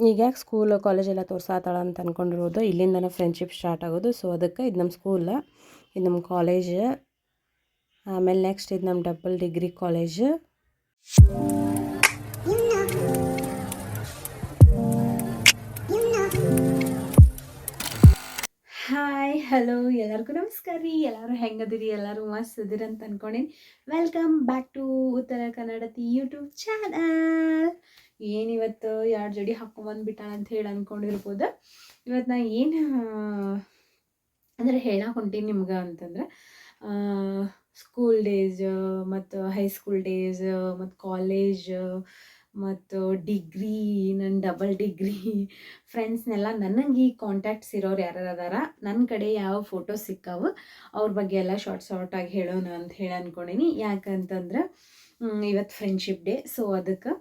ಈಗ ಯಾಕೆ ಸ್ಕೂಲ್ ಕಾಲೇಜೆಲ್ಲ ತೋರ್ಸಾತಾಳ ಅಂತ ಅಂದ್ಕೊಂಡಿರೋದು ಇಲ್ಲಿಂದನೇ ಫ್ರೆಂಡ್ಶಿಪ್ ಸ್ಟಾರ್ಟ್ ಆಗೋದು. ಸೊ ಅದಕ್ಕೆ ಇದು ನಮ್ಮ ಸ್ಕೂಲ್ ಇದು ನಮ್ಮ ಕಾಲೇಜ್ ಆಮೇಲೆ ನೆಕ್ಸ್ಟ್ ಇದು ನಮ್ಮ double degree college hi hello ಎಲ್ಲರಿಗೂ ನಮಸ್ಕಾರ ರೀ. ಎಲ್ಲರೂ ಹೆಂಗದಿರಿ? ಎಲ್ಲರೂ ಮಸ್ತ್ ಅದಿರಿ ಅಂತ ಅನ್ಕೊಂಡೀನಿ. ವೆಲ್ಕಮ್ ಬ್ಯಾಕ್ ಟು ಉತ್ತರ ಕನ್ನಡತಿ ಯೂಟ್ಯೂಬ್ ಚಾನಲ್ ಏನಿವತ್ತು ಎರಡು ಜೋಡಿ ಹಾಕೊಂಬಂದ್ಬಿಟ್ಟಾನ ಅಂತ ಹೇಳಿ ಅಂದ್ಕೊಂಡಿರ್ಬೋದು ಇವತ್ತು ನಾ ಏನು ಅಂದರೆ ಹೇಳಕ್ಕೆ ಹೊಂಟೀನಿ ನಿಮ್ಗೆ ಅಂತಂದ್ರೆ ಸ್ಕೂಲ್ ಡೇಸ್ ಮತ್ತು ಹೈಸ್ಕೂಲ್ ಡೇಸ್ ಮತ್ತು ಕಾಲೇಜ್ ಮತ್ತು ಡಿಗ್ರಿ ನನ್ನ ಡಬಲ್ ಡಿಗ್ರಿ ಫ್ರೆಂಡ್ಸ್ನೆಲ್ಲ ನನಗೆ ಈ ಕಾಂಟ್ಯಾಕ್ಟ್ಸ್ ಇರೋರು ಯಾರು ಅದಾರ ನನ್ನ ಕಡೆ ಯಾವ ಫೋಟೋ ಸಿಕ್ಕಾವು, ಅವ್ರ ಬಗ್ಗೆ ಎಲ್ಲ ಶಾರ್ಟ್ ಶಾರ್ಟಾಗಿ ಹೇಳೋಣ ಅಂತ ಹೇಳಿ ಅಂದ್ಕೊಂಡೀನಿ ಯಾಕಂತಂದ್ರೆ ಇವತ್ತು ಫ್ರೆಂಡ್ಶಿಪ್ ಡೇ ಸೊ ಅದಕ್ಕೆ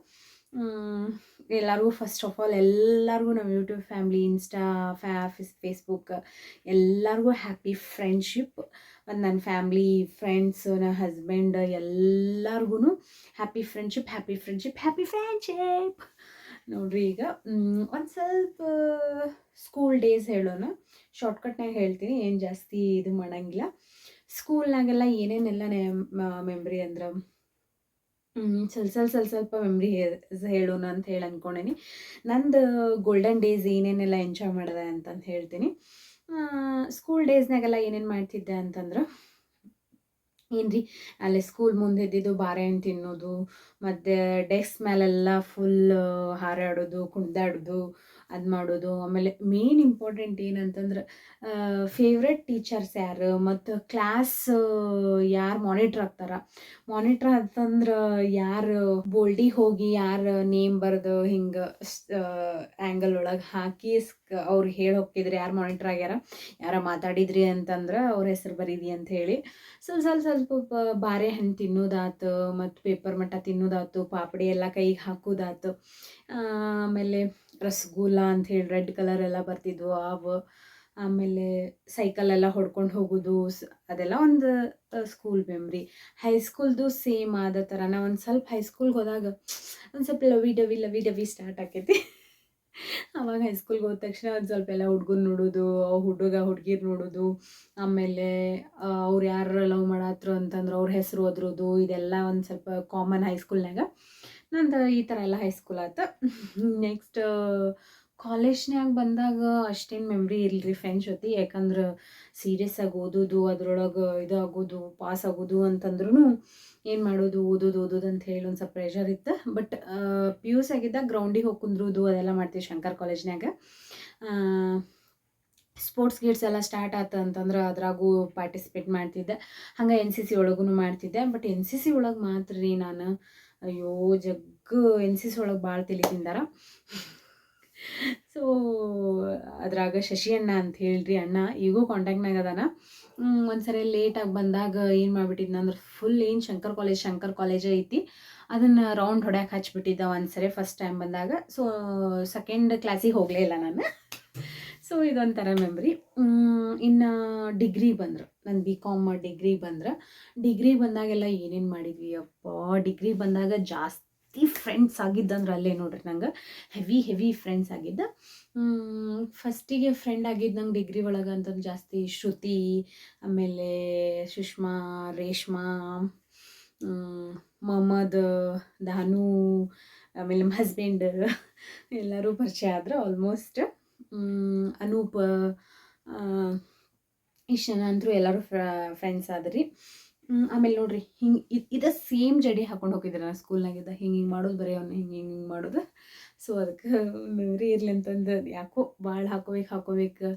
ಎಲ್ಲರಿಗೂ ಫಸ್ಟ್ ಆಫ್ ಆಲ್ ಎಲ್ಲರಿಗೂ ನಮ್ಮ ಯೂಟ್ಯೂಬ್ ಫ್ಯಾಮ್ಲಿ ಇನ್ಸ್ಟಾ ಫ್ಯಾ ಫೇಸ್ಬುಕ್ ಎಲ್ಲರಿಗೂ ಹ್ಯಾಪಿ ಫ್ರೆಂಡ್ಶಿಪ್ ಮತ್ತು ನನ್ನ ಫ್ಯಾಮ್ಲಿ ಫ್ರೆಂಡ್ಸ್ ನನ್ನ ಹಸ್ಬೆಂಡ್ ಎಲ್ಲರಿಗೂ happy friendship happy friendship happy friendship ನೋಡ್ರಿ ಈಗ ಒಂದು ಸ್ವಲ್ಪ ಸ್ಕೂಲ್ ಡೇಸ್ ಹೇಳೋಣ. ಶಾರ್ಟ್ಕಟ್ನಾಗ ಹೇಳ್ತೀನಿ, ಏನು ಜಾಸ್ತಿ ಇದು ಮಾಡೋಂಗಿಲ್ಲ. ಸ್ಕೂಲ್ನಾಗೆಲ್ಲ ಏನೇನೆಲ್ಲ ಮೆಮ್ರಿ ಅಂದ್ರೆ ಸ್ವಲ್ಪ ಸ್ವಲ್ಪ ಸ್ವಲ್ಪ ಸ್ವಲ್ಪ ಮೆಮ್ರಿ ಹೇಳೋಣ ಅಂತ ಹೇಳಿ ಅಂದ್ಕೊಂಡೇನಿ ನಂದು ಗೋಲ್ಡನ್ ಡೇಸ್ ಏನೇನೆಲ್ಲ ಎಂಜಾಯ್ ಮಾಡಿದೆ ಅಂತಂದು ಹೇಳ್ತೀನಿ. ಸ್ಕೂಲ್ ಡೇಸ್ನಾಗೆಲ್ಲ ಏನೇನು ಮಾಡ್ತಿದ್ದೆ ಅಂತಂದ್ರೆ, ಏನ್ರಿ, ಅಲ್ಲಿ ಸ್ಕೂಲ್ ಮುಂದೆ ಇದ್ದಿದ್ದು ಬಾರೆಹಣ್ಣು ತಿನ್ನೋದು, ಮತ್ತು ಡೆಸ್ಕ್ ಮೇಲೆಲ್ಲ ಫುಲ್ ಹಾರಾಡೋದು ಕುಣಿದಾಡೋದು ಅದು ಮಾಡೋದು. ಆಮೇಲೆ ಮೇನ್ ಇಂಪಾರ್ಟೆಂಟ್ ಏನಂತಂದ್ರೆ ಫೇವ್ರೆಟ್ ಟೀಚರ್ಸ್ ಯಾರು ಮತ್ತು ಕ್ಲಾಸ್ ಯಾರು ಮಾನಿಟ್ರ್ ಆಗ್ತಾರ? ಮಾನಿಟ್ರ್ ಅಂತಂದ್ರೆ ಯಾರು ಬೋಲ್ಡಿ ಹೋಗಿ ಯಾರು ನೇಮ್ ಬರೆದು ಹಿಂಗೆ ಆ್ಯಂಗಲ್ ಒಳಗೆ ಹಾಕಿ ಅವ್ರು ಹೇಳಿ ಹೋಗ್ತಿದ್ರು, ಯಾರು ಮಾನಿಟ್ರ್ ಆಗ್ಯಾರ? ಯಾರ ಮಾತಾಡಿದ್ರಿ ಅಂತಂದ್ರೆ ಅವ್ರ ಹೆಸರು ಬರೀದಿ ಅಂತ ಹೇಳಿ ಸ್ವಲ್ಪ ಸ್ವಲ್ಪ ಸ್ವಲ್ಪ ಬಾರೆಹಣ್ಣು ತಿನ್ನೋದಾತು, ಮತ್ತು ಪೇಪರ್ ಮಟ್ಟ ತಿನ್ನೋದಾತು, ಪಾಪಡಿ ಎಲ್ಲ ಕೈಗೆ ಹಾಕೋದಾತು. ಆಮೇಲೆ ರಸಗುಲ್ಲ ಅಂತ ಹೇಳಿ ರೆಡ್ ಕಲರ್ ಎಲ್ಲ ಬರ್ತಿದ್ವು ಅವು ಆಮೇಲೆ ಸೈಕಲ್ ಎಲ್ಲ ಹೊಡ್ಕೊಂಡು ಹೋಗೋದು ಅದೆಲ್ಲ ಒಂದು ಸ್ಕೂಲ್ ಮೆಮ್ರಿ ಹೈಸ್ಕೂಲ್ದು ಸೇಮ್ ಆದ ಥರನ ಒಂದು ಸ್ವಲ್ಪ ಹೈಸ್ಕೂಲ್ಗೆ ಹೋದಾಗ ಒಂದು ಸ್ವಲ್ಪ lovey dovey lovey dovey start ಆಕೈತಿ. ಅವಾಗ ಹೈಸ್ಕೂಲ್ಗೆ ಹೋದ ತಕ್ಷಣ ಒಂದು ಸ್ವಲ್ಪ ಎಲ್ಲ ಹುಡ್ಗನ್ ನೋಡೋದು ಹುಡುಗ ಹುಡ್ಗಿರ್ ನೋಡೋದು, ಆಮೇಲೆ ಅವ್ರು ಯಾರು ಲವ್ ಮಾಡತ್ರು ಅಂತಂದ್ರೆ ಅವ್ರ ಹೆಸರು ಓದಿರೋದು, ಇದೆಲ್ಲ ಒಂದು ಸ್ವಲ್ಪ ಕಾಮನ್ ಹೈಸ್ಕೂಲ್ನಾಗ ನಂದು ಈ ಥರ ಎಲ್ಲ ಹೈಸ್ಕೂಲ್ ಆಯ್ತು. ನೆಕ್ಸ್ಟ್ ಕಾಲೇಜ್ನ್ಯಾಗ ಬಂದಾಗ ಅಷ್ಟೇನು ಮೆಮ್ರಿ ಇಲ್ರಿ ಫ್ರೆಂಡ್ಸ್ ಜೊತೆ. ಯಾಕಂದ್ರೆ ಸೀರಿಯಸ್ ಆಗಿ ಓದೋದು, ಅದ್ರೊಳಗೆ ಇದು ಆಗೋದು ಪಾಸ್ ಆಗೋದು ಅಂತಂದ್ರೂ ಏನು ಮಾಡೋದು, ಓದೋದು ಓದೋದು ಅಂತ ಹೇಳಿ ಒಂದು ಸ್ವಲ್ಪ ಪ್ರೆಷರ್ ಇತ್ತು. ಬಟ್ ಪಿ ಯು ಸಿ ಆಗಿದ್ದಾಗ ಗ್ರೌಂಡಿಗೆ ಹೋಗಿ ಕುಂದ್ರೋದು, ಅದೆಲ್ಲ ಮಾಡ್ತೀವಿ ಶಂಕರ್ ಕಾಲೇಜ್ನಾಗ ಸ್ಪೋರ್ಟ್ಸ್ ಗೀಟ್ಸ್ ಎಲ್ಲ ಸ್ಟಾರ್ಟ್ ಆಯ್ತು ಅಂತಂದ್ರೆ ಅದ್ರಾಗೂ ಪಾರ್ಟಿಸಿಪೇಟ್ ಮಾಡ್ತಿದ್ದೆ. ಹಂಗೆ ಎನ್ ಸಿ ಸಿ ಒಳಗೂ ಮಾಡ್ತಿದ್ದೆ. ಬಟ್ ಎನ್ ಸಿ ಸಿ ಒಳಗೆ ಮಾತ್ರ ರೀ ನಾನು ಅಯ್ಯೋ, ಜಗ್ಗು ಎನ್ ಸಿ ಸಿ ಒಳಗೆ ಭಾಳ ತಲೆ ತಿಂದಾರ. ಸೊ ಅದ್ರಾಗ ಶಶಿ ಅಣ್ಣ ಅಂತ ಹೇಳ್ರಿ ಅಣ್ಣ, ಈಗೂ ಕಾಂಟ್ಯಾಕ್ಟ್ನಾಗ ಅದಾನ. ಒಂದ್ಸರಿ ಲೇಟಾಗಿ ಬಂದಾಗ ಏನು ಮಾಡ್ಬಿಟ್ಟಿದ್ನ ಅಂದ್ರೆ ಫುಲ್ ಏನು ಶಂಕರ್ ಕಾಲೇಜ್ ಶಂಕರ್ ಕಾಲೇಜೇ ಐತಿ. ಅದನ್ನು ರೌಂಡ್ ಹೊಡ್ಯಾಕೆ ಹಚ್ಬಿಟ್ಟಿದ್ದ ಒಂದ್ಸರಿ ಫಸ್ಟ್ ಟೈಮ್ ಬಂದಾಗ. ಸೊ ಸೆಕೆಂಡ್ ಕ್ಲಾಸಿಗೆ ಹೋಗಲೇ ಇಲ್ಲ ನಾನು. ಸೊ ಇದೊಂಥರ ಮೆಮ್ರಿ ಇನ್ನು ಡಿಗ್ರಿ ಬಂದ್ರು. ನಾನು ಬಿ ಕಾಮ್ ಡಿಗ್ರಿ ಬಂದ್ರೆ ಡಿಗ್ರಿ ಬಂದಾಗೆಲ್ಲ ಏನೇನು ಮಾಡಿದ್ವಿ ಅಪ್ಪ ಡಿಗ್ರಿ ಬಂದಾಗ ಜಾಸ್ತಿ ಫ್ರೆಂಡ್ಸ್ ಆಗಿದ್ದಂದ್ರೆ ಅಲ್ಲೇ ನೋಡ್ರಿ ನಂಗೆ ಹೆವಿ ಹೆವಿ ಫ್ರೆಂಡ್ಸ್ ಆಗಿದ್ದ. ಫಸ್ಟಿಗೆ ಫ್ರೆಂಡ್ ಆಗಿದ್ದು ನಂಗೆ ಡಿಗ್ರಿ ಒಳಗೆ ಅಂತಂದು ಜಾಸ್ತಿ ಶ್ರುತಿ, ಆಮೇಲೆ ಸುಷ್ಮಾ, ರೇಷ್ಮಾ ಮೊಹಮ್ಮದ್ ದಾನು ಆಮೇಲೆ ನಮ್ಮ ಹಸ್ಬೆಂಡ್ ಎಲ್ಲರೂ ಪರಿಚಯ ಆದ್ರೆ ಆಲ್ಮೋಸ್ಟ್ ಅನೂಪ್ ಇಷ್ಟು ಜನ ಅಂತೂ ಎಲ್ಲರೂ ಫ್ರೆಂಡ್ಸ್ ಆದ್ರಿ. ಆಮೇಲೆ ನೋಡ್ರಿ, ಹಿಂಗೆ ಇದು ಸೇಮ್ ಜಡಿ ಹಾಕೊಂಡು ಹೋಗಿದ್ರೆ ನಾನು ಸ್ಕೂಲ್ನಾಗಿದ್ದ ಹಿಂಗೆ ಹಿಂಗೆ ಮಾಡೋದು ಬರೀ ಅವ್ನು, ಹಿಂಗೆ ಹಿಂಗೆ ಹಿಂಗೆ ಮಾಡೋದು. ಸೊ ಅದಕ್ಕೆ ಮೆಮ್ರಿ ಇರಲಿ ಅಂತಂದು ಯಾಕೋ ಭಾಳ ಹಾಕೋಬೇಕು ಹಾಕೋಬೇಕು.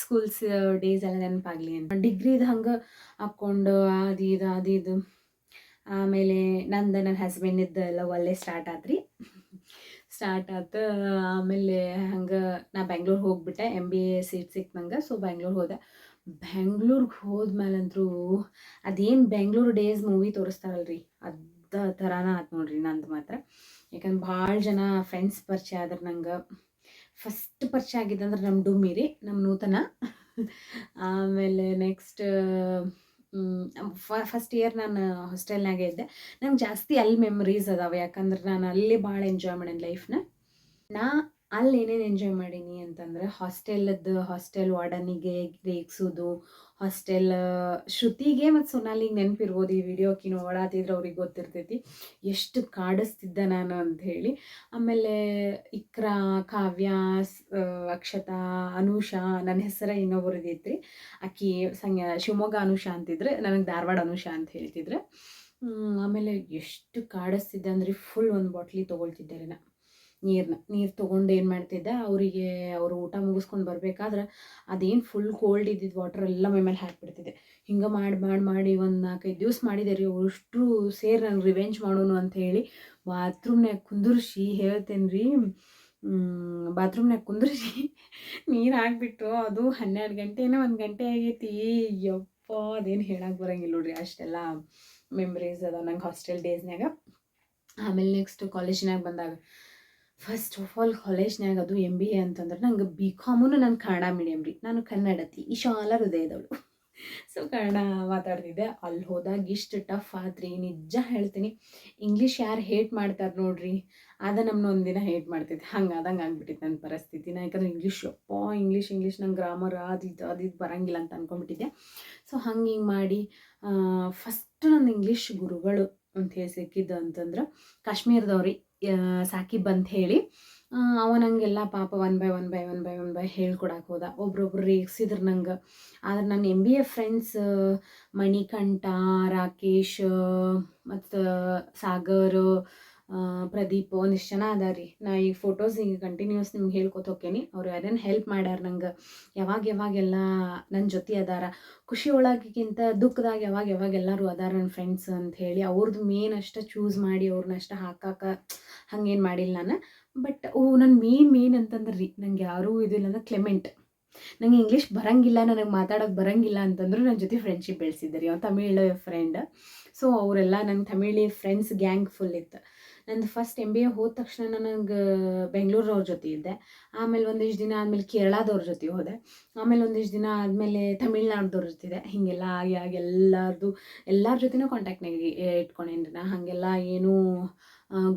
ಸ್ಕೂಲ್ಸ್ ಡೇಸ್ ಎಲ್ಲ ನೆನಪಾಗಲಿ ಅಂತ. ಡಿಗ್ರಿದು ಹಂಗೆ ಹಾಕ್ಕೊಂಡು, ಅದು ಇದು ಅದು ಇದು. ಆಮೇಲೆ ನಂದು ನನ್ನ ಹಸ್ಬೆಂಡಿದ್ದು ಎಲ್ಲ ಒಳ್ಳೆ ಸ್ಟಾರ್ಟ್ ಆತ್ರಿ. ಸ್ಟಾರ್ಟ್ ಆಯ್ತು ಆಮೇಲೆ ಹಂಗೆ ನಾ ಬೆಂಗ್ಳೂರು ಹೋಗ್ಬಿಟ್ಟೆ. ಎಂ ಬಿ ಎ ಸೀಟ್ ಸಿಕ್ತು ನಂಗೆ ಸೊ ಬೆಂಗ್ಳೂರು ಹೋದೆ. ಬೆಂಗ್ಳೂರಿಗೆ ಹೋದ್ಮೇಲಂತೂ ಅದೇನು ಬೆಂಗ್ಳೂರು ಡೇಸ್ ಮೂವಿ ತೋರಿಸ್ತಾರಲ್ರಿ. ಅದ ಥರನ ಆಯ್ತು ನೋಡ್ರಿ ನಂದು ಮಾತ್ರ. ಯಾಕಂದ್ರೆ ಭಾಳ ಜನ ಫ್ರೆಂಡ್ಸ್ ಪರಿಚಯ ಆದ್ರೆ ನಂಗೆ ಫಸ್ಟ್ ಪರಿಚಯ ಆಗಿದ್ದಂದ್ರೆ ನಮ್ಮ ಡುಮ್ಮಿ ರೀ ನಮ್ಮ ನೂತನ. ಆಮೇಲೆ ನೆಕ್ಸ್ಟ್ ಫಸ್ಟ್ ಇಯರ್ ನಾನು ಹಾಸ್ಟೆಲ್ನಾಗೆ ಇದ್ದೆ. ನಂಗೆ ಜಾಸ್ತಿ ಅಲ್ಲಿ ಮೆಮರೀಸ್ ಅದಾವೆ, ಯಾಕಂದ್ರೆ ನಾನು ಅಲ್ಲಿ ಭಾಳ ಎಂಜಾಯ್ ಮಾಡೇನಿ ಲೈಫ್ನ. ನಾ ಅಲ್ಲಿ ಏನೇನು ಎಂಜಾಯ್ ಮಾಡೀನಿ ಅಂತಂದ್ರೆ ಹಾಸ್ಟೆಲದ್ದು ಹಾಸ್ಟೆಲ್ ವಾರ್ಡನಿಗೆ ರೇಗ್ಸೋದು ಹಾಸ್ಟೆಲ್ ಶ್ರುತಿಗೆ ಮತ್ತು ಸೊನಾಲಿಗೆ ನೆನಪಿರ್ಬೋದು ಈ ವಿಡಿಯೋ ಕಿನೋ ಓಡಾತಿದ್ರೆ ಅವ್ರಿಗೆ ಗೊತ್ತಿರ್ತೈತಿ. ಎಷ್ಟು ಕಾಡಿಸ್ತಿದ್ದ ನಾನು ಅಂತ ಹೇಳಿ ಆಮೇಲೆ ಇಕ್ರಾ, ಕಾವ್ಯ ಅಕ್ಷತಾ, ಅನುಷಾ ನನ್ನ ಹೆಸರ ಇನ್ನೊಬ್ಬರು ಇದೈತ್ರಿ. ಆಕಿ ಸಂಗ ಶಿವಮೊಗ್ಗ ಅನುಷಾ ಅಂತಿದ್ರೆ. ನನಗೆ ಧಾರವಾಡ ಅನುಷಾ ಅಂತ ಹೇಳ್ತಿದ್ರೆ. ಆಮೇಲೆ ಎಷ್ಟು ಕಾಡಿಸ್ತಿದ್ದೆ ಅಂದರೆ ಫುಲ್ ಒಂದು ಬಾಟ್ಲಿ ತೊಗೊಳ್ತಿದ್ದೆ ರೀ ನಾ ನೀರನ್ನ ನೀರು ತೊಗೊಂಡು ಏನು ಮಾಡ್ತಿದ್ದೆ, ಅವರಿಗೆ ಅವರು ಊಟ ಮುಗಿಸ್ಕೊಂಡು ಬರಬೇಕಾದ್ರೆ ಅದೇನು ಫುಲ್ ಕೋಲ್ಡ್ ಇದ್ದಿದ್ದು ವಾಟರ್ ಎಲ್ಲ ಮೈ ಮೇಲೆ ಹಾಕ್ಬಿಡ್ತಿದ್ದೆ. ಹಿಂಗೆ ಮಾಡಿ ಮಾಡಿ ಮಾಡಿ ಒಂದು ನಾಲ್ಕೈದು ದಿವಸ ಮಾಡಿದೆ ರೀ ಅಷ್ಟು ಸೇರಿ ನಂಗೆ ರಿವೆಂಜ್ ಮಾಡೋನು ಅಂತ ಹೇಳಿ ಬಾತ್ರೂಮ್ನಾಗ ಕುಂದರ್ಸಿ ಹೇಳ್ತೇನೆ ರೀ ಬಾತ್ರೂಮ್ನಾಗ ಕುಂದ್ರಿಸಿ ನೀರು ಹಾಕ್ಬಿಟ್ಟು ಅದು ಹನ್ನೆರಡು ಗಂಟೆನೇ ಒಂದು ಗಂಟೆ ಆಗೈತಿ. ಯಪ್ಪ, ಅದೇನು ಹೇಳಕ್ಕೆ ಬರಂಗಿಲ್ಲ ನೋಡ್ರಿ ಅಷ್ಟೆಲ್ಲ ಮೆಮ್ರೀಸ್ ಅದ ನಂಗೆ ಹಾಸ್ಟೆಲ್ ಡೇಸ್ನಾಗ ಆಮೇಲೆ ನೆಕ್ಸ್ಟ್ ಕಾಲೇಜಿನಾಗ ಬಂದಾಗ ಫಸ್ಟ್ ಆಫ್ ಆಲ್ ಕಾಲೇಜ್ನಾಗ ಅದು ಎಂ ಬಿ ಎ ಅಂತಂದ್ರೆ ನಂಗೆ ಬಿ ಕಾಮೂ ನಾನು ಕನ್ನಡ ಮೀಡಿಯಮ್ ರೀ. ನಾನು ಕನ್ನಡತಿ ಶಾಲಾ ಹೃದಯದವಳು. ಸೊ ಕನ್ನಡ ಮಾತಾಡ್ತಿದ್ದೆ. ಅಲ್ಲಿ ಹೋದಾಗ ಇಷ್ಟು ಟಫ್ ಆದ್ರಿ ನಿಜ ಹೇಳ್ತೀನಿ. ಇಂಗ್ಲೀಷ್ ಯಾರು ಹೇಟ್ ಮಾಡ್ತಾರೆ ನೋಡ್ರಿ ಅದ ನಮ್ಮನ್ನ ಒಂದಿನ ಹೇಟ್ ಮಾಡ್ತಿದ್ದೆ. ಹಂಗೆ ಆದಂಗೆ ಆಗ್ಬಿಟ್ಟಿತ್ತು ನನ್ನ ಪರಿಸ್ಥಿತಿ. ನಾ ಯಾಕಂದ್ರೆ ಇಂಗ್ಲೀಷ್ ಅಪ್ಪ ಇಂಗ್ಲೀಷ್ ಇಂಗ್ಲೀಷ್ ನಂಗೆ ಗ್ರಾಮರ್ ಅದು ಇದು ಅದು ಇದು ಬರಂಗಿಲ್ಲ ಅಂತ ಅನ್ಕೊಂಡ್ಬಿಟ್ಟಿದ್ದೆ. ಸೊ ಹಂಗೆ ಹಿಂಗೆ ಮಾಡಿ ಫಸ್ಟ್ ನನ್ನ ಇಂಗ್ಲೀಷ್ ಗುರುಗಳು ಅಂತ ಹೇಳಿ ಸಿಕ್ಕಿದ್ದು ಅಂತಂದ್ರೆ ಕಾಶ್ಮೀರದವ್ರಿ. ಸಾಕಿಬ್ ಅಂತ ಹೇಳಿ ಅವನಂಗೆಲ್ಲ ಅವ ನಂಗೆಲ್ಲ ಪಾಪ one by one by one by one by ಹೇಳ್ಕೊಡಕ್ಕೆ ಹೋದ. ಒಬ್ರೊಬ್ರು ರೇಗಿಸಿದ್ರು ನಂಗೆ. ಆದ್ರೆ ನನ್ನ M B A friends Manikanta, Rakesh, ಮತ್ತು, ಸಾಗರ್ ಪ್ರದೀಪ್ ಒಂದಿಷ್ಟು ಜನ ಅದ ರೀ ನಾ ಈ ಫೋಟೋಸ್ ಹಿಂಗೆ ಕಂಟಿನ್ಯೂಸ್ ನಿಮ್ಗೆ ಹೇಳ್ಕೊತ ಹೋಕ್ಕೇನಿ. ಅವ್ರು ಯಾರೇನು ಹೆಲ್ಪ್ ಮಾಡ್ಯಾರ ನಂಗೆ. ಯಾವಾಗ ಯಾವಾಗೆಲ್ಲ ನನ್ನ ಜೊತೆ ಅದಾರ. ಖುಷಿ ಒಳಗಿಗಿಂತ ದುಃಖದಾಗ ಯಾವಾಗ ಯಾವಾಗ ಎಲ್ಲರೂ ಅದಾರ ನನ್ನ ಫ್ರೆಂಡ್ಸ್ ಅಂತ ಹೇಳಿ ಅವ್ರದ್ದು ಮೇನ್ ಅಷ್ಟೇ ಚೂಸ್ ಮಾಡಿ ಅವ್ರನ್ನ ಅಷ್ಟೇ ಹಾಕಾಕ ಹಂಗೇನು ಮಾಡಿಲ್ಲ ನಾನು. ಬಟ್ ಓ ನನ್ನ ಮೇನ್ ಮೇನ್ ಅಂತಂದ್ರೆ ರೀ ನಂಗೆ ಯಾರೂ ಇದಿಲ್ಲ ಅಂದ್ರೆ ಕ್ಲೆಮೆಂಟ್ ನಂಗೆ ಇಂಗ್ಲೀಷ್ ಬರಂಗಿಲ್ಲ, ನನಗೆ ಮಾತಾಡೋಕೆ ಬರಂಗಿಲ್ಲ ಅಂತಂದ್ರು ನನ್ನ ಜೊತೆ ಫ್ರೆಂಡ್ಶಿಪ್ ಬೆಳೆಸಿದ್ದೆ ರೀ. ಅವ್ನು ತಮಿಳ್ ಫ್ರೆಂಡ್ ಸೊ ಅವರೆಲ್ಲ ನನ್ನ ತಮಿಳಿ ಫ್ರೆಂಡ್ಸ್ ಗ್ಯಾಂಗ್ ಫುಲ್ ಇತ್ತು. ನಂದು ಫಸ್ಟ್ ಎಂ ಬಿ ಎ ಹೋದ ತಕ್ಷಣ ನನಗೆ ಬೆಂಗಳೂರವ್ರ ಜೊತೆ ಇದ್ದೆ. ಆಮೇಲೆ ಒಂದಿಷ್ಟು ದಿನ ಆದಮೇಲೆ ಕೇರಳದವ್ರ ಜೊತೆ ಹೋದೆ. ಆಮೇಲೆ ಒಂದಿಷ್ಟು ದಿನ ಆದಮೇಲೆ ತಮಿಳ್ನಾಡ್ದವ್ರ ಜೊತೆ ಇದೆ ಹೀಗೆಲ್ಲ ಆಗಿ ಆಗಿ ಎಲ್ಲರದು, ಎಲ್ಲರ ಜೊತೆನೂ ಕಾಂಟ್ಯಾಕ್ಟ್ನಾಗ ಇಟ್ಕೊಂಡೇನಿ ನಾ. ಹಾಗೆಲ್ಲ ಏನೂ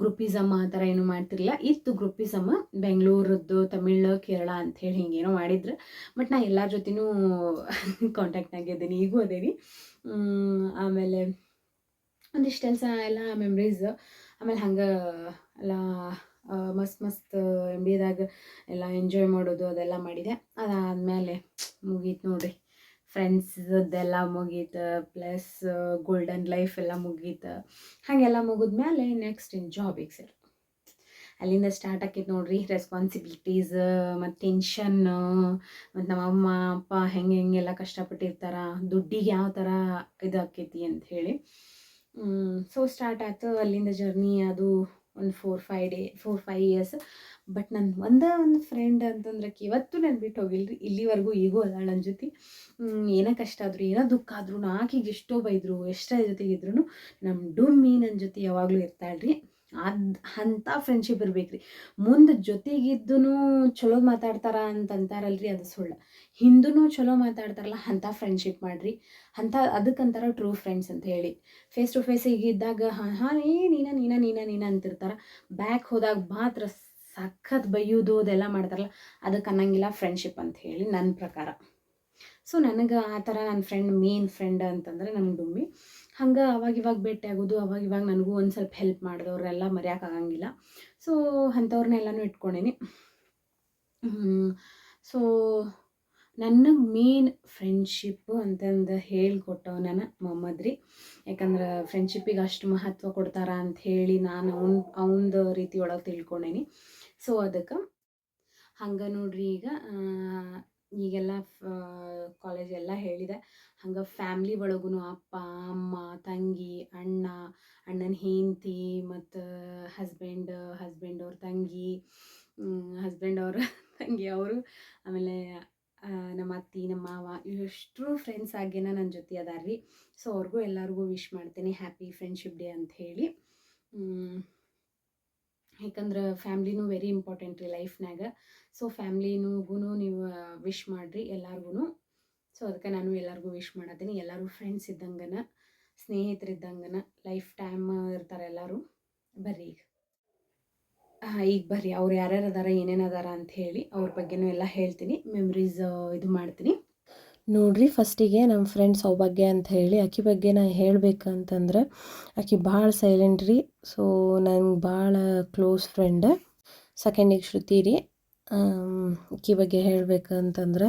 ಗ್ರೂಪಿಸಮ್ ಆ ಥರ ಏನೂ ಮಾಡ್ತಿರಲಿಲ್ಲ. ಇತ್ತು ಗ್ರೂಪಿಸಮ್ ಬೆಂಗಳೂರದ್ದು ತಮಿಳು, ಕೇರಳ ಅಂಥೇಳಿ ಹಿಂಗೇನೋ ಮಾಡಿದ್ರು. ಬಟ್ ನಾ ಎಲ್ಲರ ಜೊತೆನೂ ಕಾಂಟ್ಯಾಕ್ಟ್ನಾಗಿದ್ದೀನಿ ಈಗೂ ಅದೇನಿ. ಆಮೇಲೆ ಒಂದಿಷ್ಟು ಕೆಲಸ ಎಲ್ಲ ಮೆಮ್ರೀಸ್ ಆಮೇಲೆ ಹಂಗೆ ಎಲ್ಲ ಮಸ್ತ್ ಮಸ್ತ್ ಎಂ ಬಿದಾಗ ಎಲ್ಲ ಎಂಜಾಯ್ ಮಾಡೋದು ಅದೆಲ್ಲ ಮಾಡಿದೆ. ಅದಾದಮೇಲೆ ಮುಗೀತು ನೋಡಿರಿ. ಫ್ರೆಂಡ್ಸ್ದೆಲ್ಲ ಮುಗೀತು ಪ್ಲಸ್ ಗೋಲ್ಡನ್ ಲೈಫ್ ಎಲ್ಲ ಮುಗೀತು. ಹಾಗೆಲ್ಲ ಮುಗಿದ್ಮೇಲೆ ನೆಕ್ಸ್ಟ್ ಇನ್ ಜಾಬಿಗೆ ಸೇರಿ. ಅಲ್ಲಿಂದ ಸ್ಟಾರ್ಟ್ ಆಕೈತೆ ನೋಡ್ರಿ. ರೆಸ್ಪಾನ್ಸಿಬಿಲಿಟೀಸ್ ಮತ್ತು ಟೆನ್ಷನ್ ಮತ್ತು ನಮ್ಮ ಅಮ್ಮ, ಅಪ್ಪ ಹೆಂಗೆ ಹೆಂಗೆಲ್ಲ ಕಷ್ಟಪಟ್ಟಿರ್ತಾರ ದುಡ್ಡಿಗೆ ಯಾವ ಥರ ಇದು ಆಕೈತಿ ಅಂತ ಹೇಳಿ. ಸೊ ಸ್ಟಾರ್ಟ್ ಆಯ್ತು. ಅಲ್ಲಿಂದ ಜರ್ನಿ ಅದು ಒಂದು four five day four five years but ನನ್ನ ಒಂದೇ ಒಂದು ಫ್ರೆಂಡ್ ಅಂತಂದ್ರೆ ಇವತ್ತು ನಾನು ಬಿಟ್ಟು ಹೋಗಿಲ್ರಿ. ಇಲ್ಲಿವರೆಗೂ ಈಗೂ ಅದಾಳ ನನ್ನ ಜೊತೆ. ಏನೋ ಕಷ್ಟ ಆದರೂ, ಏನೋ ದುಃಖ ಆದರೂ ಆಕಿಗೆ ಎಷ್ಟೋ ಬೈದರು, ಎಷ್ಟೇ ಜೊತೆಗಿದ್ರು ನಮ್ಮ ಡುಮ್ಮಿ ನನ್ನ ಜೊತೆ ಯಾವಾಗಲೂ ಇರ್ತಾಳ್ರಿ. ಅದು ಅಂಥ ಫ್ರೆಂಡ್ಶಿಪ್ ಇರ್ಬೇಕ್ರಿ. ಮುಂದೆ ಜೊತೆಗಿದ್ದೂ ಚಲೋ ಮಾತಾಡ್ತಾರ ಅಂತ ಅಂತಾರಲ್ರಿ ಅದು ಸುಳ್ಳು. ಹಿಂದೂ ಚಲೋ ಮಾತಾಡ್ತಾರಲ್ಲ ಅಂಥ ಫ್ರೆಂಡ್ಶಿಪ್ ಮಾಡಿರಿ. ಅಂಥ ಅದಕ್ಕಂತಾರ ಟ್ರೂ ಫ್ರೆಂಡ್ಸ್ ಅಂತ ಹೇಳಿ. ಫೇಸ್ ಟು ಫೇಸ್ ಈಗ ಇದ್ದಾಗ, ಹಾಂ ಹಾಂ, ಏ, ನೀನ ನೀನ ನೀನ ನೀನ ಅಂತಿರ್ತಾರೆ. ಬ್ಯಾಕ್ ಹೋದಾಗ ಮಾತ್ರ ಸಖತ್ ಬೈಯೋದು ಅದೆಲ್ಲ ಮಾಡ್ತಾರಲ್ಲ ಅದಕ್ಕೆ ಅನ್ನಂಗಿಲ್ಲ ಫ್ರೆಂಡ್ಶಿಪ್ ಅಂತ ಹೇಳಿ ನನ್ನ ಪ್ರಕಾರ. ಸೊ ನನಗೆ ಆ ಥರ ನನ್ನ ಫ್ರೆಂಡ್ ಮೇನ್ ಫ್ರೆಂಡ್ ಅಂತಂದ್ರೆ ನಮ್ಮ ಡುಮ್ಮಿ. ಹಂಗೆ ಅವಾಗ ಇವಾಗ ಭೇಟಿ ಆಗೋದು, ಅವಾಗ ಇವಾಗ ನನಗೂ ಒಂದು ಸ್ವಲ್ಪ ಹೆಲ್ಪ್ ಮಾಡಿದವ್ರೆಲ್ಲ ಮರೆಯೋಕ್ಕಾಗಂಗಿಲ್ಲ ಸೊ ಅಂಥವ್ರನ್ನೆಲ್ಲನೂ ಇಟ್ಕೊಂಡೀನಿ. ಸೊ ನನಗೆ ಮೇನ್ ಫ್ರೆಂಡ್ಶಿಪ್ಪು ಅಂತಂದು ಹೇಳಿಕೊಟ್ಟವ್ ನಾನು ಮೊಹಮ್ಮದ್ ರೀ. ಯಾಕಂದ್ರೆ ಫ್ರೆಂಡ್ಶಿಪ್ಪಿಗೆ ಅಷ್ಟು ಮಹತ್ವ ಕೊಡ್ತಾರ ಅಂತ ಹೇಳಿ ನಾನು ಅವ್ನ, ಅವನದ ರೀತಿ ಒಳಗೆ ತಿಳ್ಕೊಂಡೇನಿ. ಸೊ ಅದಕ್ಕೆ ಹಂಗೆ ನೋಡ್ರಿ ಈಗ ಈಗೆಲ್ಲ ಕಾಲೇಜ್ ಎಲ್ಲ ಹೇಳಿದೆ. ಹಂಗೆ ಫ್ಯಾಮ್ಲಿ ಒಳಗೂ ಅಪ್ಪ, ಅಮ್ಮ, ತಂಗಿ, ಅಣ್ಣ, ಅಣ್ಣನ ಹೆಂಡತಿ ಮತ್ತು ಹಸ್ಬೆಂಡ್ ಹಸ್ಬೆಂಡ್ ಅವ್ರ ತಂಗಿ ಹಸ್ಬೆಂಡ್ ಅವ್ರ ತಂಗಿ ಅವರು, ಆಮೇಲೆ ನಮ್ಮ ಅತ್ತಿ, ನಮ್ಮ ಮಾವ ಇಷ್ಟು ಫ್ರೆಂಡ್ಸ್ ಆಗೇನ ನನ್ನ ಜೊತೆ ಅದಾರ ರೀ ಸೊ ಅವ್ರಿಗೂ ಎಲ್ಲರಿಗೂ ವಿಶ್ ಮಾಡ್ತೀನಿ ಹ್ಯಾಪಿ ಫ್ರೆಂಡ್ಶಿಪ್ ಡೇ ಅಂತ ಹೇಳಿ. ಯಾಕಂದ್ರೆ ಫ್ಯಾಮ್ಲಿನೂ ವೆರಿ ಇಂಪಾರ್ಟೆಂಟ್ ರೀ ಲೈಫ್ನಾಗ ಸೊ ಫ್ಯಾಮ್ಲಿನೂಗೂ ನೀವು ವಿಶ್ ಮಾಡಿರಿ ಎಲ್ಲರಿಗೂ ಸೊ ಅದಕ್ಕೆ ನಾನು ಎಲ್ಲರಿಗೂ ವಿಶ್ ಮಾಡತ್ತೀನಿ. ಎಲ್ಲರೂ ಫ್ರೆಂಡ್ಸ್ ಇದ್ದಂಗನ, ಸ್ನೇಹಿತರಿದ್ದಂಗನ ಲೈಫ್ ಟೈಮ್ ಇರ್ತಾರೆ ಎಲ್ಲರೂ, ಬರ್ರಿ ಈಗ. ಈಗ ಬರ್ರಿ. ಅವ್ರು ಯಾರ್ಯಾರು ಅದಾರ, ಏನೇನು ಅದಾರ ಅಂತ ಹೇಳಿ ಅವ್ರ ಬಗ್ಗೆನೂ ಎಲ್ಲ ಹೇಳ್ತೀನಿ. ಮೆಮ್ರೀಸ್ ಇದು ಮಾಡ್ತೀನಿ. ನೋಡ್ರಿ ಫಸ್ಟಿಗೆ ನಮ್ಮ ಫ್ರೆಂಡ್ ಸೌಭಾಗ್ಯ ಅಂತ ಹೇಳಿ ಆಕಿ ಬಗ್ಗೆ ನಾ ಹೇಳಬೇಕಂತಂದ್ರೆ ಆಕಿ ಭಾಳ ಸೈಲೆಂಟ್ ರೀ. ಸೊ ನಂಗೆ ಭಾಳ ಕ್ಲೋಸ್ ಫ್ರೆಂಡ್ ಸೆಕೆಂಡಿಗೆ ಶ್ರುತಿ ರೀ. ಆಕಿ ಬಗ್ಗೆ ಹೇಳ್ಬೇಕಂತಂದ್ರೆ,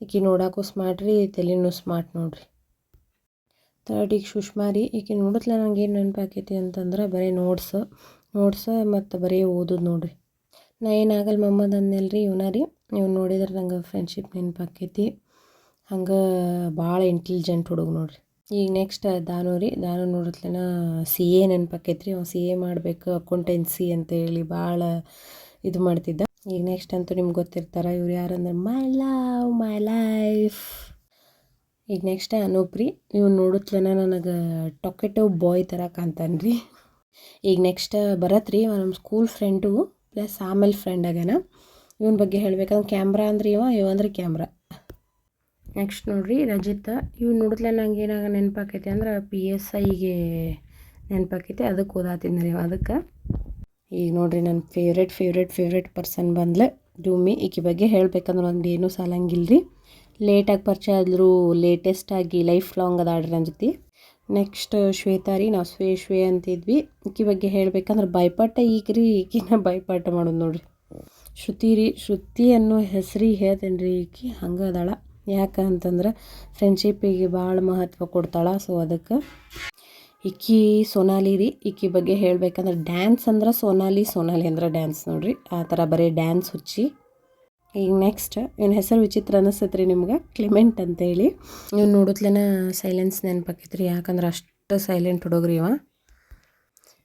ಈಕಿ ನೋಡೋಕ್ಕೂ ಸ್ಮಾರ್ಟ್ ರೀ, ತಲೆನೂ ಸ್ಮಾರ್ಟ್ ನೋಡ್ರಿ. ಈಗ ಸುಷ್ಮಾ ರೀ, ಈಕಿ ನೋಡತ್ಲೆ ನಂಗೆ ಏನು ನೆನಪಾಕೈತಿ ಅಂತಂದ್ರೆ, ಬರೀ ನೋಟ್ಸ್ ನೋಟ್ಸ್ ಮತ್ತು ಬರೀ ಓದೋದು ನೋಡ್ರಿ. ನಾ ಏನಾಗಲ್ಲ ಮಮ್ಮದ ಅಂದಲ್ಲ ರೀ ಇವನ ರೀ, ಇವ್ನು ನೋಡಿದ್ರೆ ನಂಗೆ ಫ್ರೆಂಡ್ಶಿಪ್ ನೆನಪಾಕೈತಿ. ಹಂಗೆ ಭಾಳ ಇಂಟೆಲಿಜೆಂಟ್ ಹುಡುಗ ನೋಡ್ರಿ. ಈಗ ನೆಕ್ಸ್ಟ್ ದಾನು ರೀ, ದಾನು ನೋಡಿದ್ಲೇನ ಸಿ ಎ ನೆನಪಾಕೈತ್ರಿ ಅವ್ನು ಸಿ ಎ ಮಾಡಬೇಕು ಅಕೌಂಟೆನ್ಸಿ ಅಂತ ಹೇಳಿ ಭಾಳ ಇದು ಮಾಡ್ತಿದ್ದ. ಈಗ ನೆಕ್ಸ್ಟ್ ಅಂತೂ ನಿಮ್ಗೆ ಗೊತ್ತಿರ್ತಾರ ಇವ್ರು ಯಾರಂದ್ರೆ ಮೈ ಲವ್ ಮೈ ಲೈಫ್ ಈಗ ನೆಕ್ಸ್ಟ್ ಅನೂಪ್ ರೀ ಇವ್ನು ನೋಡುತ್ತಲನ ನನಗೆ ಟೊಕೆಟೋ ಬಾಯ್ ಥರ ಕಾಣ್ತಾನೆ ರೀ ಈಗ ನೆಕ್ಸ್ಟ್ ಬರತ್ ರೀ ನಮ್ಮ ಸ್ಕೂಲ್ ಫ್ರೆಂಡು ಪ್ಲಸ್ ಆಮೇಲೆ ಫ್ರೆಂಡ್ ಆಗ್ಯಾನ. ಇವನ ಬಗ್ಗೆ ಹೇಳ್ಬೇಕಂದ್ರೆ ಕ್ಯಾಮ್ರಾ ಅಂದ್ರೆ ಇವ ಇವ ಅಂದ್ರೆ ಕ್ಯಾಮ್ರಾ ನೆಕ್ಸ್ಟ್ ನೋಡ್ರಿ, ರಜಿತ, ಇವ್ನು ನೋಡಿದ್ಲೆ ನಂಗೆ ಏನಾಗ ನೆನಪಾಕೈತಿ ಅಂದ್ರೆ ಪಿ ಎಸ್ ಐಗೆ ನೆನಪಾಕೈತಿ ಅದಕ್ಕೆ ಓದಾತಿದ್ನ ರೀ ಅದಕ್ಕೆ. ಈಗ ನೋಡ್ರಿ ನನ್ನ ಫೇವ್ರೆಟ್ ಫೇವ್ರೆಟ್ ಫೇವ್ರೆಟ್ ಪರ್ಸನ್ ಬಂದ್ಲೆ ಡೂಮಿ ಈಕೆ ಬಗ್ಗೆ ಹೇಳ್ಬೇಕಂದ್ರೆ ಒಂದು ಏನೂ ಸಾಲಂಗಿಲ್ಲ ರೀ ಲೇಟಾಗಿ ಪರಿಚಯ ಆದರೂ ಲೇಟೆಸ್ಟಾಗಿ ಲೈಫ್ ಲಾಂಗ್ ಅದಾಡ್ರಿ ನನ್ನ ಜೊತೆ. ನೆಕ್ಸ್ಟ್ ಶ್ವೇತಾ ರೀ, ನಾವು ಶ್ವೇ ಶ್ವೇ ಅಂತಿದ್ವಿ ಈಕೆ ಬಗ್ಗೆ ಹೇಳಬೇಕಂದ್ರೆ ಭಯಪಾಠ ಈಗ ರೀ ಈಕಿನ ಭಯಪಾಠ ಮಾಡೋದು ನೋಡ್ರಿ. ಶ್ರುತಿ ರೀ, ಶ್ರುತಿ ಅನ್ನೋ ಹೆಸ್ರಿಗೆ ಹೇಳ್ತೇನೆ ರೀ ಈಕಿ, ಹಂಗೆ ಅದಾಳ. ಯಾಕಂತಂದ್ರೆ ಫ್ರೆಂಡ್ಶಿಪ್ಪಿಗೆ ಭಾಳ ಮಹತ್ವ ಕೊಡ್ತಾಳೆ ಸೊ ಅದಕ್ಕೆ ಈಕಿ ಸೋನಾಲಿ ರೀ. ಇಕ್ಕಿ ಬಗ್ಗೆ ಹೇಳಬೇಕಂದ್ರೆ ಡ್ಯಾನ್ಸ್ ಅಂದ್ರೆ ಸೋನಾಲಿ ಸೋನಾಲಿ ಅಂದ್ರೆ ಡ್ಯಾನ್ಸ್ ನೋಡ್ರಿ. ಆ ಥರ ಬರೀ ಡ್ಯಾನ್ಸ್ ಹುಚ್ಚಿ. ಈಗ ನೆಕ್ಸ್ಟ್ ಇವನ ಹೆಸರು ವಿಚಿತ್ರ ಅನ್ನಿಸ್ತೈತೆ ರೀ ನಿಮ್ಗೆ. ಕ್ಲಿಮೆಂಟ್ ಅಂತೇಳಿ. ಇವ್ನು ನೋಡುತ್ತಲೇನ ಸೈಲೆನ್ಸ್ ನೆನಪಾಕೈತೆ ರೀ ಯಾಕಂದ್ರೆ ಅಷ್ಟು ಸೈಲೆಂಟ್ ಹುಡುಗ್ರಿ ಇವ.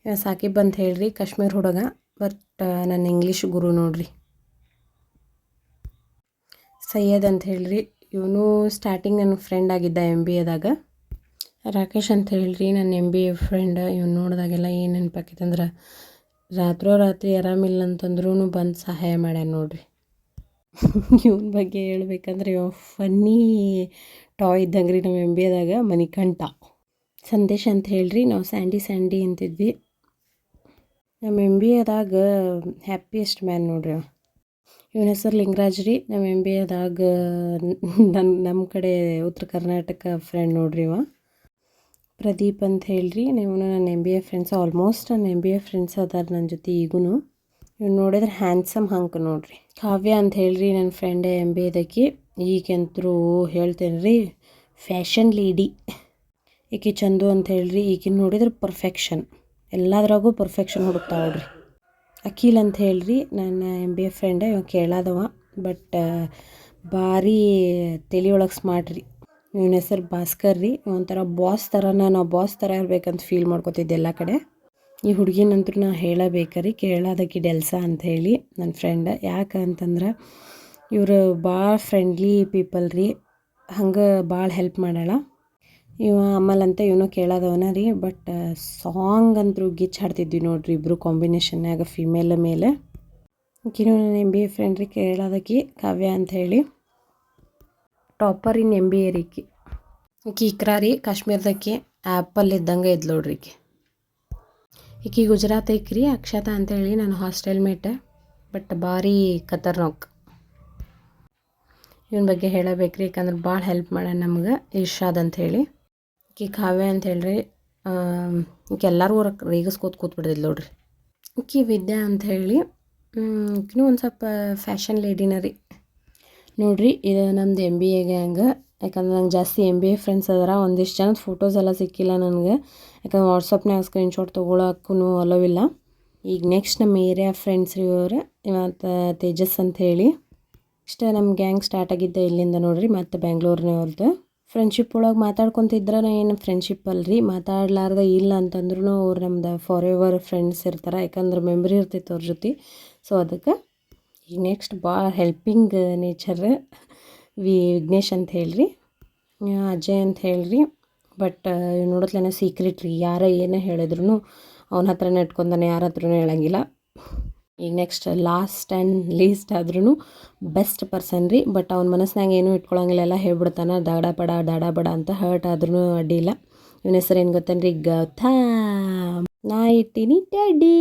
ಇವ ಸಾಕಿಬ್ ಅಂತ ಹೇಳ್ರಿ, ಕಾಶ್ಮೀರ್ ಹುಡುಗ. ಬಟ್ ನನ್ನ ಇಂಗ್ಲೀಷ್ ಗುರು ನೋಡ್ರಿ. ಸೈಯದ್ ಅಂತ ಹೇಳ್ರಿ. ಇವನು ಸ್ಟಾರ್ಟಿಂಗ್ ನನ್ನ ಫ್ರೆಂಡ್ ಆಗಿದ್ದ ಎಂ ಬಿ ಎದಾಗ ರಾಕೇಶ್ ಅಂತ ಹೇಳ್ರಿ ನನ್ನ ಎಂ ಬಿ ಎ ಫ್ರೆಂಡ್ ಇವ್ನು ನೋಡಿದಾಗೆಲ್ಲ ಏನು ನೆನಪಾಕೈತೆ ಅಂದ್ರೆ, ರಾತ್ರೋ ರಾತ್ರಿ ಆರಾಮಿಲ್ಲ ಅಂತಂದ್ರೂ ಬಂದು ಸಹಾಯ ಮಾಡ್ಯಾನ ನೋಡ್ರಿ. ಇವನ ಬಗ್ಗೆ ಹೇಳ್ಬೇಕಂದ್ರೆ ಇವ ಫನ್ನಿ ಟಾಯ್ ಇದ್ದಂಗೆ ರೀ ನಮ್ಮ ಎಂ ಬಿ ಎದಾಗ ಮಣಿಕಂಠ. ಸಂದೇಶ್ ಅಂತ ಹೇಳ್ರಿ, ನಾವು ಸ್ಯಾಂಡಿ ಸ್ಯಾಂಡಿ ಅಂತಿದ್ವಿ. ನಮ್ಮ ಎಂ ಬಿ ಎದಾಗ ಹ್ಯಾಪಿಯೆಸ್ಟ್ ಮ್ಯಾನ್ ನೋಡ್ರಿ ಇವನ ಹೆಸರು ಲಿಂಗರಾಜ್ ರೀ ನಮ್ಮ ಎಂ ಬಿ ಎದಾಗ ನನ್ನ ನಮ್ಮ ಕಡೆ ಉತ್ತರ ಕರ್ನಾಟಕ ಫ್ರೆಂಡ್ ನೋಡ್ರಿ ಇವ. ಪ್ರದೀಪ್ ಅಂತ ಹೇಳ್ರಿ. ನೀವು ನನ್ನ M B A friends almost ನನ್ನ ಎಂ ಬಿ ಎ ಫ್ರೆಂಡ್ಸ್ ಅದಾರ ನನ್ನ ಜೊತೆ ಈಗೂ ಇವ್ನು ನೋಡಿದ್ರೆ ಹ್ಯಾಂಡ್ಸಮ್ ಹಂಗೆ ನೋಡ್ರಿ. ಕಾವ್ಯ ಅಂತ ಹೇಳ್ರಿ ನನ್ನ ಫ್ರೆಂಡೇ ಎಂ ಬಿ ಎದಕ್ಕಿ ಈಗಂತರೂ ಹೇಳ್ತೇನೆ ರೀ ಫ್ಯಾಷನ್ ಲೇಡಿ ಈಕೆ ಚಂದು ಅಂತ ಹೇಳ್ರಿ ಈಗಿನ ನೋಡಿದ್ರೆ ಪರ್ಫೆಕ್ಷನ್ ಎಲ್ಲದ್ರಾಗೂ ಪರ್ಫೆಕ್ಷನ್ ಹುಡುಕ್ತಾ ಅಖಿಲ್ ಅಂತ ಹೇಳ್ರಿ, ನನ್ನ ಎಂ ಬಿ ಎ ಫ್ರೆಂಡ ಇವ ಕೇಳಾದವ. ಬಟ್ ಭಾರಿ ತಲೆಯೊಳಗೆ ಸ್ಮಾರ್ಟ್ ರೀ. ಇವನ ಹೆಸರು ಭಾಸ್ಕರ್ ರೀ. ಒಂಥರ ಬಾಸ್ ಥರನ ನಾವು ಬಾಸ್ ಥರ ಇರ್ಬೇಕಂತ ಫೀಲ್ ಮಾಡ್ಕೊತಿದ್ದೆ ಎಲ್ಲ ಕಡೆ. ಈ ಹುಡುಗಿನಂತೂ ನಾ ಹೇಳಬೇಕ್ರಿ ಕೇಳೋದಕ್ಕೆ ಡೆಲ್ಸಾ ಅಂತ ಹೇಳಿ ನನ್ನ ಫ್ರೆಂಡ್ ಯಾಕೆ ಅಂತಂದ್ರೆ ಇವರು ಭಾಳ ಫ್ರೆಂಡ್ಲಿ ಪೀಪಲ್ ರೀ. ಹಂಗೆ ಭಾಳ ಹೆಲ್ಪ್ ಮಾಡೋಣ ಇವ ಆಮೇಲಂತ ಇವನು ಕೇಳೋದವನ ರೀ ಬಟ್ ಸಾಂಗ್ ಅಂತೂ ಗಿಚ್ ಹಾಡ್ತಿದ್ವಿ ನೋಡ್ರಿ ಇಬ್ಬರು ಕಾಂಬಿನೇಷನ್ನಾಗ ಫಿಮೇಲ್ ಮೇಲೆ. ಈಕಿನೂ ನನ್ನ ಎಂ ಬಿ ಎ ಫ್ರೆಂಡ್ ರೀ, ಕೇಳೋದಕ್ಕೆ ಕಾವ್ಯ ಅಂತ ಹೇಳಿ. Topper in M B A ರೀಕಿ ಈಕಿ. ರೀ, ಕಾಶ್ಮೀರದಕ್ಕೆ ಆ್ಯಪಲ್ ಇದ್ದಂಗೆ ಇದ್ಲು ನೋಡ್ರಿ ಈಕಿ. ಈಕಿ ಗುಜರಾತ್ ಐಕ್ರಿ ಅಕ್ಷತಾ ಅಂತೇಳಿ ನಾನು ಹಾಸ್ಟೆಲ್ ಮೇಟ್, ಬಟ್ ಭಾರಿ ಖತರ್ನಾಕ್. ಇವನ ಬಗ್ಗೆ ಹೇಳಬೇಕ್ರಿ, ಯಾಕಂದ್ರೆ ಭಾಳ ಹೆಲ್ಪ್ ಮಾಡ ನಮ್ಗೆ ಇರ್ಷಾದ್ ಹೇಳಿ ಈಕಿ ಕಾವ್ಯ ಅಂತ ಹೇಳ್ರಿ ಈಕೆ ಎಲ್ಲರೂ ರೇಗಿಸ್ಕೋತ ಕೂತ್ಬಿಡ್ತಿದ್ಲು ನೋಡ್ರಿ. ಈಕಿ ವಿದ್ಯಾ ಅಂತ ಹೇಳಿ ಒಂದು ಸ್ವಲ್ಪ ಫ್ಯಾಷನ್ ಲೇಡಿನ ರೀ. ನೋಡ್ರಿ, ಇದು ನಮ್ದು ಎಂ ಬಿ ಎ ಗ್ಯಾಂಗ್ ಯಾಕಂದ್ರೆ ನಂಗೆ ಜಾಸ್ತಿ ಎಂ ಬಿ ಎ ಫ್ರೆಂಡ್ಸ್ ಅದಾರ, ಒಂದಿಷ್ಟು ಜನದ ಫೋಟೋಸ್ ಎಲ್ಲ ಸಿಕ್ಕಿಲ್ಲ ನನಗೆ. ಯಾಕಂದ್ರೆ ವಾಟ್ಸಪ್ನಾಗ ಸ್ಕ್ರೀನ್ಶಾಟ್ ತೊಗೊಳಕ್ಕೂ ಅಲೋವಿಲ್ಲ. ಈಗ ನೆಕ್ಸ್ಟ್ ನಮ್ಮ ಏರಿಯಾ ಫ್ರೆಂಡ್ಸ್ ರೀ ಇವರು ಇವತ್ತು ತೇಜಸ್ ಅಂತ ಹೇಳಿ. ನೆಕ್ಸ್ಟ್ ನಮ್ಮ ಗ್ಯಾಂಗ್ ಸ್ಟಾರ್ಟ್ ಆಗಿದ್ದೆ ಇಲ್ಲಿಂದ ನೋಡಿರಿ, ಮತ್ತು ಬೆಂಗಳೂರಿನವ್ರದ್ದು ಫ್ರೆಂಡ್ಶಿಪ್ ಒಳಗೆ ಮಾತಾಡ್ಕೊತಿದ್ರೆ ಏನು ಫ್ರೆಂಡ್ಶಿಪ್ ಅಲ್ರಿ? ಮಾತಾಡ್ಲಾರ್ದ ಇಲ್ಲ ಅಂತಂದ್ರೂ ಅವ್ರು ನಮ್ದು ಫಾರ್ ಎವರ್ ಫ್ರೆಂಡ್ಸ್ ಇರ್ತಾರೆ, ಯಾಕಂದ್ರೆ ಮೆಮ್ರಿ ಇರ್ತೈತೆ ಅವ್ರ ಜೊತೆ. ಸೊ ಅದಕ್ಕೆ ಈಗ ನೆಕ್ಸ್ಟ್ ಭಾಳ ಹೆಲ್ಪಿಂಗ್ ನೇಚರ್ ವಿ ವಿಘ್ನೇಶ್ ಅಂತ ಹೇಳ್ರಿ. ಅಜಯ್ ಅಂತ ಹೇಳ್ರಿ. ಬಟ್ ನೋಡತ್ಲೇನ ಸೀಕ್ರೆಟ್ ರೀ. ಯಾರ ಏನೇ ಹೇಳಿದ್ರು ಅವನ ಹತ್ರನೇ ನೆಟ್ಕೊಂಡಾನೆ ಯಾರ ಹತ್ರನೂ ಹೇಳಂಗಿಲ್ಲ. ಈಗ ನೆಕ್ಸ್ಟ್ ಲಾಸ್ಟ್ ಆ್ಯಂಡ್ ಲೀಸ್ಟ್ ಆದ್ರೂ ಬೆಸ್ಟ್ ಪರ್ಸನ್ ರೀ. ಬಟ್ ಅವ್ನ ಮನಸ್ಸಿನಾಗ ಏನೂ ಇಟ್ಕೊಳಂಗಿಲ್ಲ. ಎಲ್ಲ ಹೇಳ್ಬಿಡ್ತಾನೆ, ದಾಡ ಬಡ ದಾಡ ಬಡ ಅಂತ ಹರ್ಟ್ ಆದ್ರೂ ಅಡ್ಡಿಲ್ಲ ಇವನ ಹೆಸರು ಏನು ಗೊತ್ತೇನ್ರಿ? ಗೌತಮ್. ನಾ ಇಟ್ಟಿನಿ ಟ್ಯಾಡಿ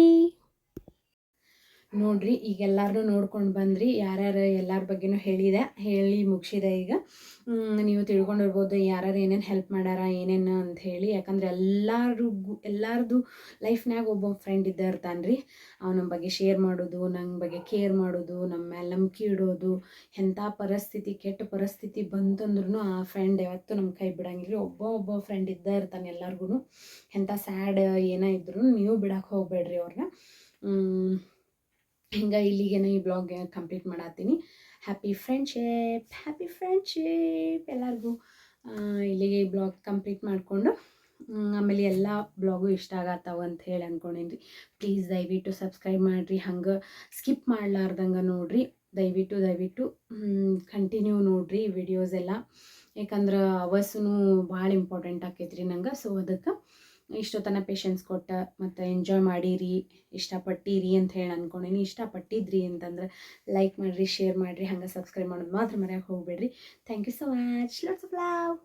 ನೋಡ್ರಿ, ಈಗ ಎಲ್ಲಾರನ್ನು ನೋಡ್ಕೊಂಡು ಬಂದ್ರಿ, ಯಾರ್ಯಾರು ಎಲ್ಲರ ಬಗ್ಗೆನೂ ಹೇಳಿದೆ, ಹೇಳಿ ಮುಗಿಸಿದೆ ಈಗ. ನೀವು ತಿಳ್ಕೊಂಡಿರ್ಬೋದು ಯಾರ್ಯಾರು ಏನೇನು ಹೆಲ್ಪ್ ಮಾಡ್ಯಾರ ಏನೇನು ಅಂತ ಹೇಳಿ. ಯಾಕಂದ್ರೆ ಎಲ್ಲರಿಗೂ, ಎಲ್ಲರದು ಲೈಫ್ನಾಗ ಒಬ್ಬ ಫ್ರೆಂಡ್ ಇದ್ದ ಇರ್ತಾನೆ ರೀ ಅವನ ಬಗ್ಗೆ ಶೇರ್ ಮಾಡೋದು ನನ್ನ ಬಗ್ಗೆ ಕೇರ್ ಮಾಡೋದು ನಮ್ಮ ಮೇಲೆ ನಂಬಿಕೆ ಇಡೋದು ಎಂಥ ಪರಿಸ್ಥಿತಿ, ಕೆಟ್ಟ ಪರಿಸ್ಥಿತಿ ಬಂತಂದ್ರೂ ಆ ಫ್ರೆಂಡ್ ಯಾವತ್ತೂ ನಮ್ಮ ಕೈ ಬಿಡಂಗಿಲ್ಲ ಒಬ್ಬ ಒಬ್ಬ ಫ್ರೆಂಡ್ ಇದ್ದ ಇರ್ತಾನೆ ಎಲ್ಲರಿಗೂ ಎಂಥ ಸ್ಯಾಡ್ ಏನೇ ಇದ್ರೂ ನೀವು ಬಿಡಕ್ಕೆ ಹೋಗಬೇಡ್ರಿ ಅವ್ರನ್ನ ಹಿಂಗೆ ಇಲ್ಲಿಗೇನೆ ಈ ಬ್ಲಾಗ್ ಕಂಪ್ಲೀಟ್ ಮಾಡತ್ತೀನಿ ಹ್ಯಾಪಿ ಫ್ರೆಂಡ್ಶಿಪ್ ಹ್ಯಾಪಿ ಫ್ರೆಂಡ್ಶಿಪ್ ಎಲ್ಲರಿಗೂ. ಇಲ್ಲಿಗೆ ಈ ಬ್ಲಾಗ್ ಕಂಪ್ಲೀಟ್ ಮಾಡಿಕೊಂಡು ಆಮೇಲೆ ಎಲ್ಲ ಬ್ಲಾಗು ಇಷ್ಟ ಆಗತ್ತಾವ ಅಂತ ಹೇಳಿ ಅಂದ್ಕೊಂಡೇನಿ ಪ್ಲೀಸ್ ದಯವಿಟ್ಟು ಸಬ್ಸ್ಕ್ರೈಬ್ ಮಾಡಿರಿ, ಹಂಗೆ ಸ್ಕಿಪ್ ಮಾಡ್ಲಾರ್ದಂಗೆ ನೋಡಿರಿ. ದಯವಿಟ್ಟು ದಯವಿಟ್ಟು ಕಂಟಿನ್ಯೂ ನೋಡಿರಿ ವಿಡಿಯೋಸ್ ಎಲ್ಲ. ಯಾಕಂದ್ರೆ ಅವಸ್ಸು ಭಾಳ ಇಂಪಾರ್ಟೆಂಟ್ ಆಕೈತ್ರಿ ನಂಗೆ ಸೊ ಅದಕ್ಕೆ ಇಷ್ಟೊತ್ತನ ಪೇಷನ್ಸ್ ಕೊಟ್ಟ, ಮತ್ತು ಎಂಜಾಯ್ ಮಾಡಿರಿ, ಇಷ್ಟಪಟ್ಟಿರಿ ಅಂತ ಹೇಳಿ ಅಂದ್ಕೊಂಡೇನಿ ಇಷ್ಟಪಟ್ಟಿದ್ರಿ ಅಂತಂದ್ರೆ ಲೈಕ್ ಮಾಡಿರಿ ಶೇರ್ ಮಾಡಿರಿ, ಹಂಗೆ ಸಬ್ಸ್ಕ್ರೈಬ್ ಮಾಡೋದು ಮಾತ್ರ ಮರೆಯೋಕೆ ಹೋಗ್ಬೇಡ್ರಿ. Thank you so much lots of love